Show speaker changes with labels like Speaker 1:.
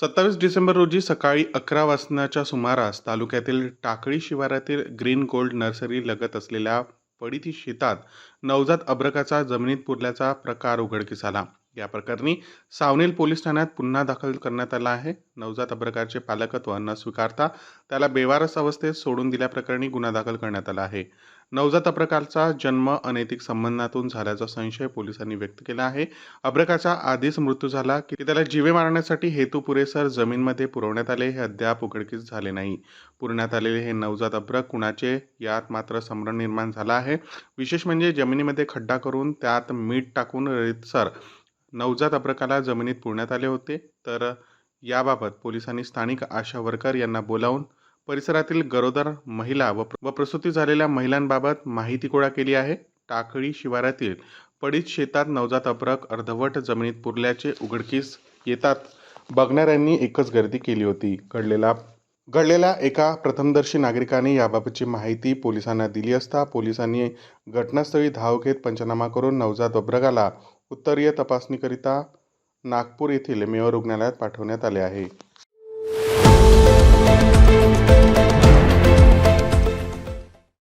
Speaker 1: सत्तावीस डिसेंबर रोजी सकाळी अकरा वाजण्याच्या सुमारास तालुक्यातील टाकळी शिवारातील ग्रीन गोल्ड नर्सरी लगत असलेल्या पडिती शेतात नवजात अब्रकाचा जमिनीत पुरल्याचा प्रकार उघडकीस आला. या प्रकरणी सावनेल पोलीस ठाण्यात पुन्हा दाखल करण्यात आला आहे. नवजात अब्रकारचे पालकत्व न स्वीकारता त्याला बेवारस अवस्थेत सोडून दिल्याप्रकरणी गुन्हा दाखल करण्यात आला आहे. नवजात अप्रकारचा जन्म अनैतिक संबंधातून झाल्याचा संशय पोलिसांनी व्यक्त केला आहे. अब्रकाचा आधीच मृत्यू झाला की त्याला जीवे मारण्यासाठी हेतू पुरेसर जमीनमध्ये पुरवण्यात आले हे अद्याप उघडकीस झाले नाही. पुरण्यात आलेले हे नवजात अब्रक कुणाचे? यात मात्र संभ्रम निर्माण झाला आहे. विशेष म्हणजे जमिनीमध्ये खड्डा करून त्यात मीठ टाकून रीतसर नवजात अब्रकाला जमिनीत पुरण्यात आले होते. तर याबाबत पोलिसांनी स्थानिक आशा वर्कर यांना बोलावून परिसरातील गरोदर महिला व व प्रसूती झालेल्या महिलांबाबत माहिती गोळा केली आहे. टाकळी शिवारातील पडीत शेतात नवजात अब्रक अर्धवट जमिनीत पुरल्याचे उघडकीस येतात. बघणाऱ्यांनी एकच गर्दी केली होती. घडलेला घडलेल्या एका प्रथमदर्शी नागरिकाने याबाबतची माहिती पोलिसांना दिली असता पोलिसांनी घटनास्थळी धाव घेत पंचनामा करून नवजात अब्रकाला उत्तरीय तपासणीकरिता नागपूर येथील मेयो रुग्णालयात पाठवण्यात आले आहे.